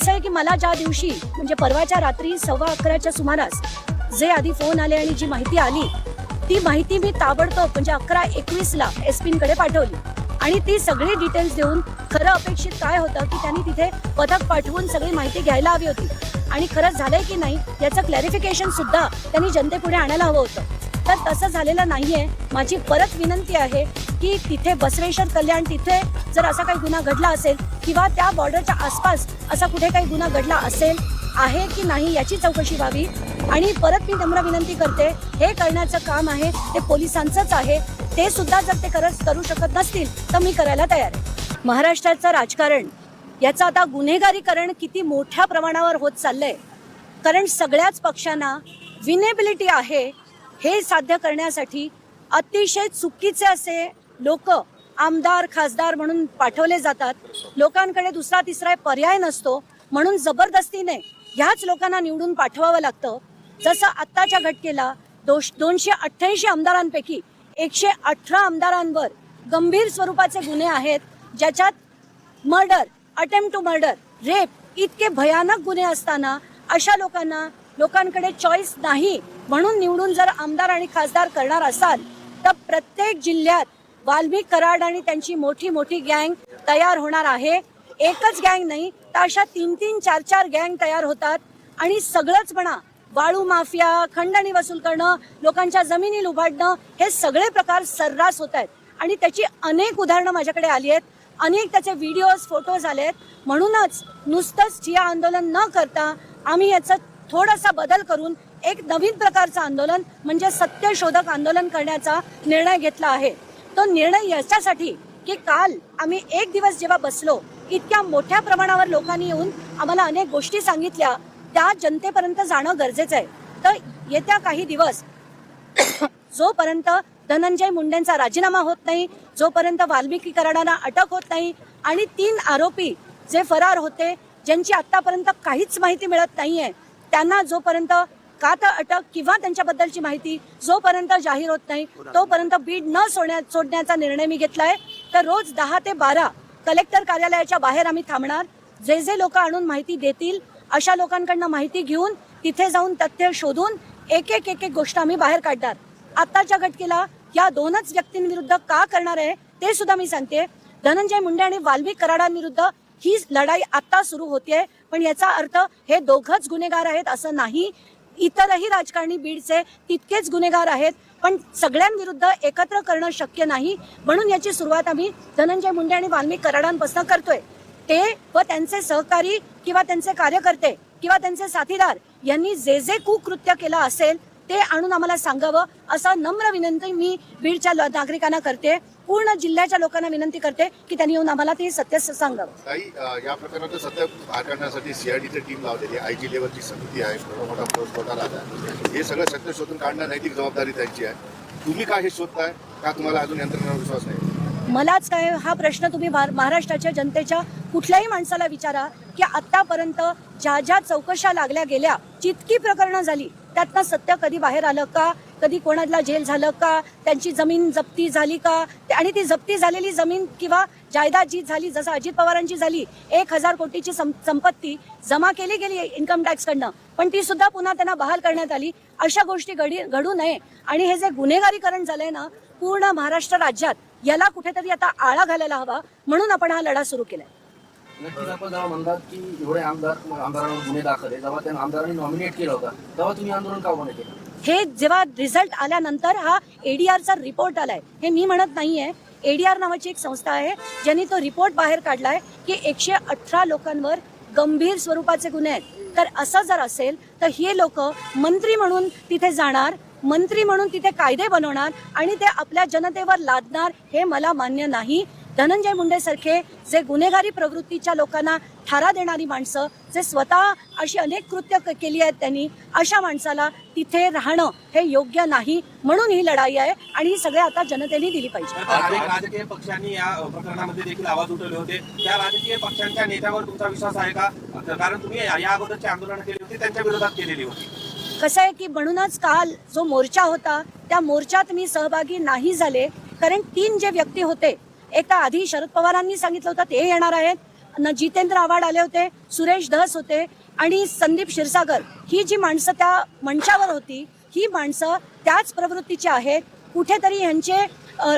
कसं आहे की मला ज्या दिवशी म्हणजे परवाच्या रात्री सव्वा अकराच्या सुमारास जे आधी फोन आले आणि जी माहिती आली ती माहिती मी ताबडतोब म्हणजे अकरा एकवीसला एस पींकडे पाठवली. आणि ती सगळी डिटेल्स देऊन खरं अपेक्षित काय होतं की त्यांनी तिथे पथक पाठवून सगळी माहिती घ्यायला हवी होती. आणि खरंच झालंय की नाही याचं क्लॅरिफिकेशन सुद्धा त्यांनी जनतेपुढे आणायला हवं होतं. तर तसं झालेलं नाहीये. माझी परत विनंती आहे की तिथे बसवेश्वर कल्याण तिथे जर असा काही गुन्हा घडला असेल किंवा त्या बॉर्डरच्या आसपास असा कुठे काही गुन्हा घडला असेल आहे की नाही याची चौकशी व्हावी. आणि परत मी नम्र विनंती करते हे करण्याचं काम आहे ते पोलिसांचंच आहे ते सुद्धा जर ते करत करू शकत नसतील तर मी करायला तयार आहे. महाराष्ट्राचं राजकारण याचं आता गुन्हेगारीकरण किती मोठ्या प्रमाणावर होत चाललंय. कारण सगळ्याच पक्षांना विनेबिलिटी आहे हे साध्य करण्यासाठी अतिशय चुकीचे असे लोक आमदार खासदार म्हणून पाठवले जातात. लोकांकडे दुसरा तिसरा पर्याय नसतो. म्हणून जबरदस्तीने ह्याच लोकांना निवडून पाठवावं लागतं. जसं आत्ताच्या घटकेला दोष दोनशे अठ्ठ्याऐंशी आमदारांपैकी एकशे अठरा आमदारांवर गंभीर स्वरूपाचे गुन्हे आहेत ज्याच्यात murder attempt to murder rape इतके भयानक गुन्हे असताना अशा लोकांना लोकांकडे चॉईस नाही म्हणून निवडून जर आमदार आणि खासदार करणार असाल तर प्रत्येक जिल्ह्यात वाल्मिक कराड आणि त्यांची मोठी मोठी गँग तयार होणार आहे. एकच गँग नाही तर अशा तीन तीन चार चार गँग तयार होतात. आणि सगळंच म्हणा वाळू माफिया खंडणी वसूल करणं लोकांच्या जमिनी लुबाडणं हे सगळे प्रकार सर्रास होत आहेत. आणि त्याची अनेक उदाहरणं माझ्याकडे आली आहेत. अनेक त्याचे व्हिडिओज फोटोज आले आहेत. म्हणूनच नुसतंच ठिया आंदोलन न करता आम्ही याचं थोडासा बदल करून एक नवीन प्रकारचं आंदोलन म्हणजे सत्यशोधक आंदोलन करण्याचा निर्णय घेतला आहे. तो निर्णय याच्यासाठी की काल आम्ही एक दिवस जेव्हा बसलो इतक्या मोठ्या प्रमाणावर लोकांनी येऊन आम्हाला अनेक गोष्टी सांगितल्या त्या जनतेपर्यंत जाणं गरजेचं आहे. तर येत्या काही दिवस जोपर्यंत धनंजय मुंडेंचा राजीनामा होत नाही जोपर्यंत वाल्मिकी कराडांना अटक होत नाही आणि तीन आरोपी जे फरार होते ज्यांची आतापर्यंत काहीच माहिती मिळत नाहीये त्यांना जोपर्यंत का तर अटक किंवा त्यांच्याबद्दलची माहिती जोपर्यंत जाहीर होत नाही तोपर्यंत बीड न सोडण्या सोडण्याचा निर्णय मी घेतलाय. तर रोज दहा ते बारा कलेक्टर कार्यालयाच्या बाहेर आम्ही थांबणार. जे जे लोक आणून माहिती देतील अशा लोकांकडनं माहिती घेऊन तिथे जाऊन तथ्य शोधून एक एक एक एक गोष्ट आम्ही बाहेर काढणार. आत्ताच्या घटकेला या दोनच व्यक्तींविरुद्ध का करणार आहे ते सुद्धा मी सांगते. धनंजय मुंडे आणि वाल्मिक कराडांविरुद्ध ही लढाई आता सुरू होतीये. पण याचा अर्थ हे दोघंच गुन्हेगार आहेत असं नाही. इतरही राजकारणी बीडचे तितकेच गुन्हेगार आहेत पण सगळ्यांविरुद्ध एकत्र करणं शक्य नाही. म्हणून याची सुरुवात आम्ही धनंजय मुंडे आणि वाल्मिक कराडांपासून करतोय. ते व त्यांचे सहकारी किंवा त्यांचे कार्यकर्ते किंवा त्यांचे साथीदार यांनी जे जे कुकृत्य केलं असेल ते आणून आम्हाला सांगावं असं नम्र विनंती मी बीडच्या नागरिकांना करते. पूर्ण जिल्ह्याच्या लोकांना विनंती करते की त्यांनी येऊन आम्हाला ते सत्य सांगावं. अ, या प्रकरणाचं सत्य बाहेर काढण्यासाठी सीआयडीची टीम लावलेली आहे. आयजी लेवलची समिती आहे. मोठा आहे. हे सगळं सत्य शोधून काढणं नैतिक जबाबदारी त्यांची आहे. तुम्ही काय हे शोधताय? का तुम्हाला अजून यंत्रणेवर विश्वास नाही? मलाच काय हा प्रश्न तुम्ही भार- महाराष्ट्राच्या जनतेच्या कुठल्याही माणसाला विचारा की आतापर्यंत ज्या ज्या चौकशा लागल्या गेल्या जितकी प्रकरणं झाली त्यातनं सत्य कधी बाहेर आलं का? कधी कोणाला जेल झालं का? त्यांची जमीन जप्ती झाली का? आणि ती जप्ती झालेली जमीन किंवा जायदाद जी झाली जसं अजित पवारांची झाली एक हजार कोटीची संपत्ती जमा केली गेली इन्कम टॅक्सकडनं पण ती सुद्धा पुन्हा त्यांना बहाल करण्यात आली. अशा गोष्टी घडी घडू नये. आणि हे जे गुन्हेगारीकरण झालंय ना पूर्ण महाराष्ट्र राज्यात याला कुठेतरी आता आळा घालायला हवा. म्हणून आपण हा लढा सुरू केलाय. नक्कीच आपण जेव्हा म्हणतात की एवढे आमदार आमदारांवर गुन्हे दाखल आहे जेव्हा त्या आमदारांनी नॉमिनेट केलं होतं तेव्हा तुम्ही आंदोलन का केलं? हे जेव्हा रिझल्ट आल्यानंतर हा एडीआरचा रिपोर्ट आलाय. हे मी म्हणत नाहीये. एडीआर नावाची एक संस्था आहे ज्यांनी तो रिपोर्ट बाहेर काढलाय की एकशे अठरा लोकांवर गंभीर स्वरूपाचे गुन्हे आहेत. तर असं जर असेल तर हे लोक मंत्री म्हणून तिथे जाणार मंत्री म्हणून तिथे कायदे बनवणार आणि ते आपल्या जनतेवर लादणार हे मला मान्य नाही. धनंजय मुंडे सारखे जे गुन्हेगारी प्रवृत्तीच्या लोकांना थारा देणारी माणसं जे स्वतः अशी अनेक कृत्य केली आहेत त्यांनी अशा माणसाला तिथे राहणं हे योग्य नाही म्हणून ही लढाई आहे आणि ही सगळे आता जनतेने दिली पाहिजे. राजकीय पक्षांनी या प्रकरणामध्ये देखील आवाज उठवले होते. त्या राजकीय पक्षांच्या नेत्यावर तुमचा विश्वास आहे का? कारण तुम्ही या या अगोदरची आंदोलन केली होती त्यांच्या विरोधात केलेली होती. कसं आहे की म्हणूनच काल जो मोर्चा होता त्या मोर्चात मी सहभागी नाही झाले कारण तीन जे व्यक्ती होते एक तर आधी शरद पवारांनी सांगितलं होतं ते येणार आहेत. न जितेंद्र आव्हाड आले होते सुरेश धस होते आणि संदीप क्षीरसागर. ही जी माणसं त्या मंचावर होती ही माणसं त्याच प्रवृत्तीची आहेत. कुठेतरी यांचे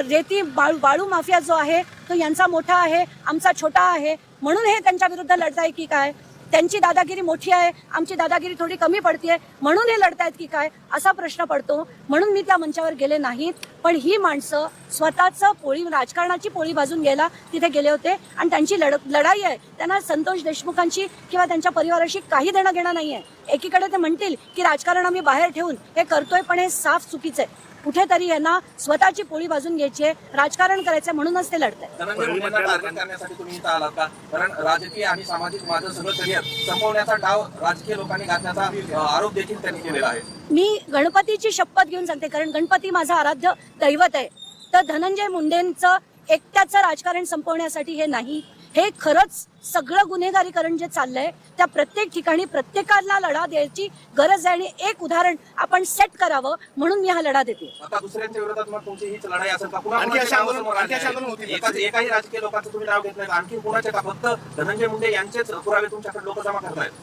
रेती बाळू बाळू माफिया जो आहे तो यांचा मोठा आहे आमचा छोटा आहे. म्हणून हे त्यांच्या विरुद्ध लढताय की काय? त्यांची दादागिरी मोठी आहे आमची दादागिरी थोडी कमी पडते म्हणून हे लढतायत की काय असा प्रश्न पडतो. म्हणून मी त्या मंचावर गेले नाहीत पण ही माणसं स्वतःचं पोळी राजकारणाची पोळी भाजून घ्यायला तिथे गेले होते आणि त्यांची लढ लढाई आहे. त्यांना संतोष देशमुखांची किंवा त्यांच्या परिवाराशी काही देणं घेणं नाही आहे एकीकडे ते म्हणतील की राजकारण आम्ही बाहेर ठेवून हे करतोय पण हे साफ चुकीचं आहे. कुठेतरी यांना स्वतःची पोळी भाजून घ्यायची आहे राजकारण करायचं म्हणूनच ते लढत आहे धनंजय मुंडेंना टार्गेट करण्यासाठी तुम्ही इथं आलात का? कारण राजकीय आणि सामाजिक माझं सगळं करिअर संपवण्याचा डाव राजकीय लोकांनी घातल्याचा अ, आरोप देखील त्यांनी केलेला आहे. मी गणपतीची शपथ घेऊन सांगते कारण गणपती माझं आराध्य दैवत आहे. तर धनंजय मुंडेंचं एकट्याचं राजकारण संपवण्यासाठी हे नाही. हे खरंच सगळं गुन्हेगारीकरण जे चाललंय त्या प्रत्येक ठिकाणी प्रत्येकाला लढा द्यायची गरज आहे आणि एक उदाहरण आपण सेट करावं म्हणून मी हा लढा देते.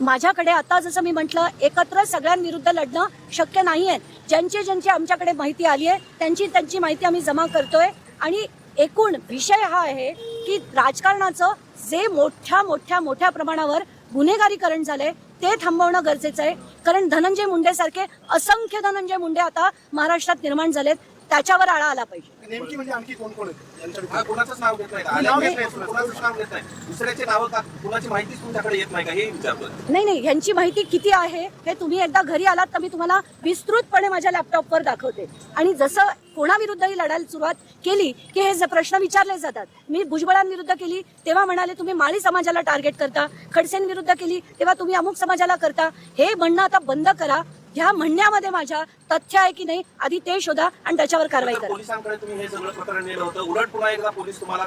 माझ्याकडे आता जसं मी म्हटलं एकत्र सगळ्यांविरुद्ध लढणं शक्य नाहीये. ज्यांची ज्यांची आमच्याकडे माहिती आली आहे त्यांची त्यांची माहिती आम्ही जमा करतोय. आणि एकूण विषय हा आहे की राजकारणाचं जे मोठ्या मोठ्या मोठ्या प्रमाणावर गुन्हेगारीकरण झालंय ते थांबवणं गरजेचं आहे. कारण धनंजय मुंडे सारखे असंख्य धनंजय मुंडे आता महाराष्ट्रात निर्माण झालेत. त्याच्यावर आळा आला पाहिजे. नेमकी म्हणजे आणखी कोण कोण आहेत? यांच्या हा कुणाचंच नाव घेत नाही. का नाव आल्या घेत नाही, कुणाचंच नाव घेत नाही. दुसऱ्याचे नाव का? कुणाची माहितीच तुमच्याकडे येत नाही का? हे विचारतोय. नाही नाही यांची माहिती किती आहे हे तुम्ही एकदा घरी आलात तर मी तुम्हाला विस्तृतपणे माझ्या लॅपटॉपवर दाखवते. आणि जसं कोणाविरुद्धही लढायला सुरुवात केली की हे जे प्रश्न विचारले जातात मी भुजबळांविरुद्ध केली तेव्हा म्हणाले तुम्ही माळी समाजाला टार्गेट करता खडसेंविरुद्ध केली तेव्हा तुम्ही अमुक समाजाला करता हे म्हणणं आता बंद करा ह्या म्हणण्यामध्ये माझ्या तथ्य आहे की नाही आधी ते शोधा आणि त्याच्यावर कारवाई करा. पोलिसांकडे तुम्ही हे सगळं प्रकरण नेलं होतं. उलट पुन्हा एकदा पोलीस तुम्हाला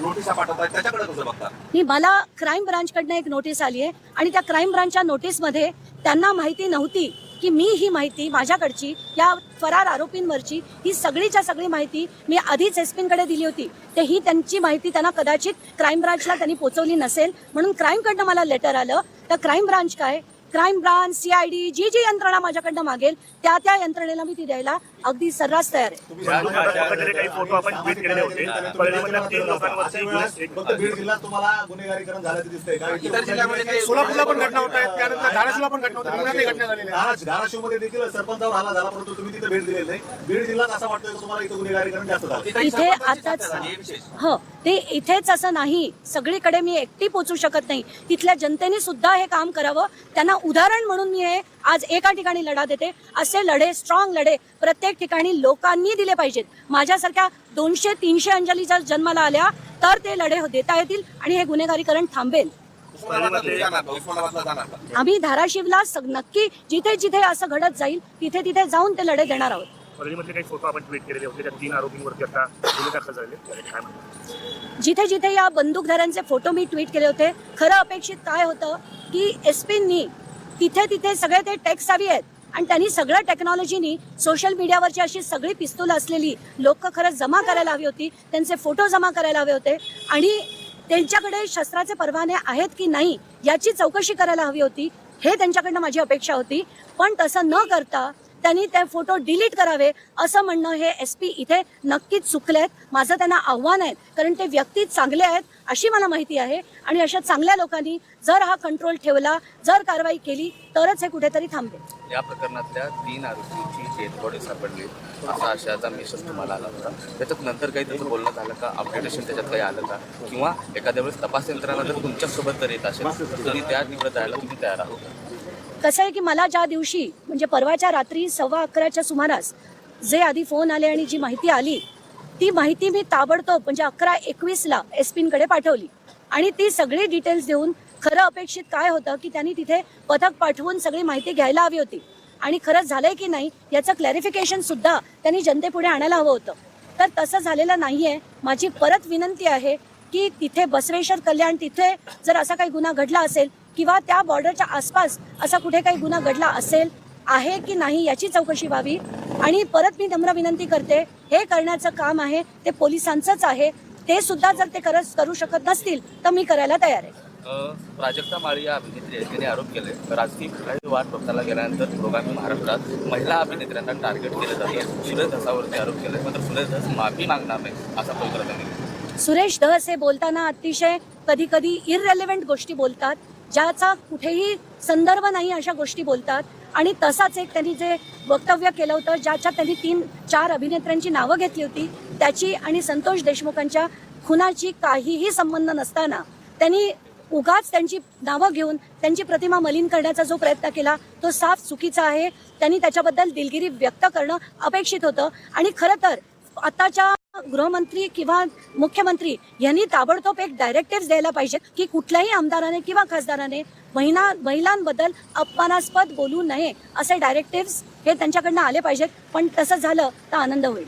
नोटिसा पाठवतात. त्याच्याकडे कसं बघता मी मला क्राईम ब्रांचकडनं एक नोटीस आली आहे आणि त्या क्राईम ब्रांचच्या नोटीसमध्ये त्यांना माहिती नव्हती की मी ही माहिती माझ्याकडची या फरार आरोपींवरची ही सगळीच्या सगळी माहिती मी आधीच एसपींकडे दिली होती. ते ही त्यांची माहिती त्यांना कदाचित क्राईम ब्रांचला त्यांनी पोचवली नसेल. म्हणून क्राईमकडनं मला लेटर आलं. तर क्राईम ब्रांच काय? क्राईम ब्रांच सीआयडी जी जी यंत्रणा माझ्याकडनं मागेल त्या त्या यंत्रणेला मी ती द्यायला अगदी सर्रास तयार आहे. या पकडलेले काही फोटो आपण ट्विट केलेले होते. परळीमधल्या तीन लोकांवरती गुन्हे- एक- फक्त बीड जिल्ह्यात तुम्हाला गुन्हेगारीकरण झाल्याचं दिसतंय. का इतर जिल्ह्यामध्ये काही सोलापूरला पण घटना होत आहेत त्यानंतर धाराशिवला पण घटना होती पुण्यातही घटना झालेल्या आहेत. धाराशिवमध्ये देखील सरपंचावर हल्ला झाला परंतु तुम्ही तिथे भेट दिलेली नाही. बीड जिल्ह्यात असं वाटतंय की तुम्हाला इथं गुन्हेगारीकरण जास्त झालं. तिथे इथे सरपंचाची आताच हे हो ते इथेच असं नाही. सगळीकडे मी एकटी पोचू शकत नाही. तिथल्या जनतेने सुद्धा हे काम करावं त्यांना उदाहरण म्हणून मी हे आज एका ठिकाणी लढा देते. असे लढे स्ट्रॉंग लढे प्रत्येक ठिकाणी लोकांनी दिले पाहिजेत. माझ्यासारख्या दोनशे तीनशे अंजली जर जन्माला आल्या तर ते लढे देता येतील आणि हे गुन्हेगारीकरण थांबेल. आम्ही धाराशिवला नक्की जिथे जिथे असं घडत जाईल तिथे तिथे जाऊन ते लढे देणार आहोत. जिथे जिथे या बंदूकधाऱ्यांचे फोटो मी ट्विट केले होते खरं अपेक्षित काय होतं की एसपींनी तिथे तिथे सगळे ते टेक्स हवी आहेत. आणि त्यांनी सगळ्या टेक्नॉलॉजीनी सोशल मीडियावरची अशी सगळी पिस्तूल असलेली लोक खरंच जमा करायला हवी होती. त्यांचे फोटो जमा करायला हवे होते. आणि त्यांच्याकडे शस्त्राचे परवाने आहेत की नाही याची चौकशी करायला हवी होती. हे त्यांच्याकडनं माझी अपेक्षा होती. पण तसं न करता त्यांनी ते फोटो डिलीट करावे असं म्हणणं हे एस पी इथे नक्कीच चुकले आहेत. माझं त्यांना आव्हान आहे कारण ते व्यक्ती चांगले आहेत अशी मला माहिती आहे. आणि अशा चांगल्या लोकांनी जर हा कंट्रोल ठेवला जर कारवाई केली तरच हे कुठेतरी थांबेल. या प्रकरणातल्या तीन आरोपींची डेथबॉडी सापडली असा आशयाचा मेसेज तुम्हाला आला होता. त्याच्यात नंतर काही त्याचं बोलणं झालं का? अपडेटेशन त्याच्यात काही आलं का? किंवा एखाद्या वेळेस तपास यंत्रणा जर तुमच्यासोबत जर येत असेल तरी तुम्ही त्या निवडत जायला तुम्ही तयार आहोत. कसं आहे की मला ज्या दिवशी म्हणजे परवाच्या रात्री सव्वा अकराच्या सुमारास जे आधी फोन आले आणि जी माहिती आली ती माहिती मी ताबडतोब म्हणजे अकरा एकवीसला एस पींकडे पाठवली. आणि ती सगळी डिटेल्स देऊन खरं अपेक्षित काय होतं की त्यांनी तिथे पथक पाठवून सगळी माहिती घ्यायला हवी होती. आणि खरंच झालंय की नाही याचं क्लॅरिफिकेशन सुद्धा त्यांनी जनतेपुढे आणायला हवं होतं. तर तसं झालेलं नाहीये. माझी परत विनंती आहे की तिथे बसवेश्वर कल्याण तिथे जर असा काही गुन्हा घडला असेल किंवा त्या बॉर्डरच्या आसपास असा कुठे काही गुन्हा घडला असेल आहे की नाही याची चौकशी व्हावी? आणि परत मी नम्र विनंती करते हे करण्याचं काम आहे ते पोलिसांचंच आहे ते सुद्धा जर ते करत करू शकत नसतील तर मी करायला तयार आहे. प्राजक्ता माळी या अभिनेत्री आहेत तिने आरोप केले राजकीय कुठलाही वाद बघताना गेल्यानंतर प्रोग्रामी महाराष्ट्रात महिला अभिनेत्र्यांना टार्गेट केलं जातं. सुरेश धसावरती आरोप केले मात्र सुरेश धस माफी मागणार नाही असा पवित्रा त्यांनी. सुरेश धस हे बोलताना अतिशय कधी कधी इररेलिव्हेंट गोष्टी बोलतात. ज्याचा कुठेही संदर्भ नाही अशा गोष्टी बोलतात. आणि तसाच एक त्यांनी जे वक्तव्य केलं होतं ज्याच्यात त्यांनी तीन चार अभिनेत्यांची नावं घेतली होती त्याची आणि संतोष देशमुखांच्या खुनाची काहीही संबंध नसताना त्यांनी उगाच त्यांची नावं घेऊन त्यांची प्रतिमा मलिन करण्याचा जो प्रयत्न केला तो साफ चुकीचा आहे. त्यांनी त्याच्याबद्दल दिलगिरी व्यक्त करणं अपेक्षित होतं. आणि खरं तर आताच्या गृहमंत्री किंवा मुख्यमंत्री यांनी ताबडतोब एक डायरेक्टिव्ह द्यायला पाहिजेत की कुठल्याही आमदाराने किंवा खासदाराने महिला महिलांबद्दल अपमानास्पद बोलू नये असे डायरेक्टिव्ह हे त्यांच्याकडनं आले पाहिजेत. पण तसं झालं तर आनंद होईल.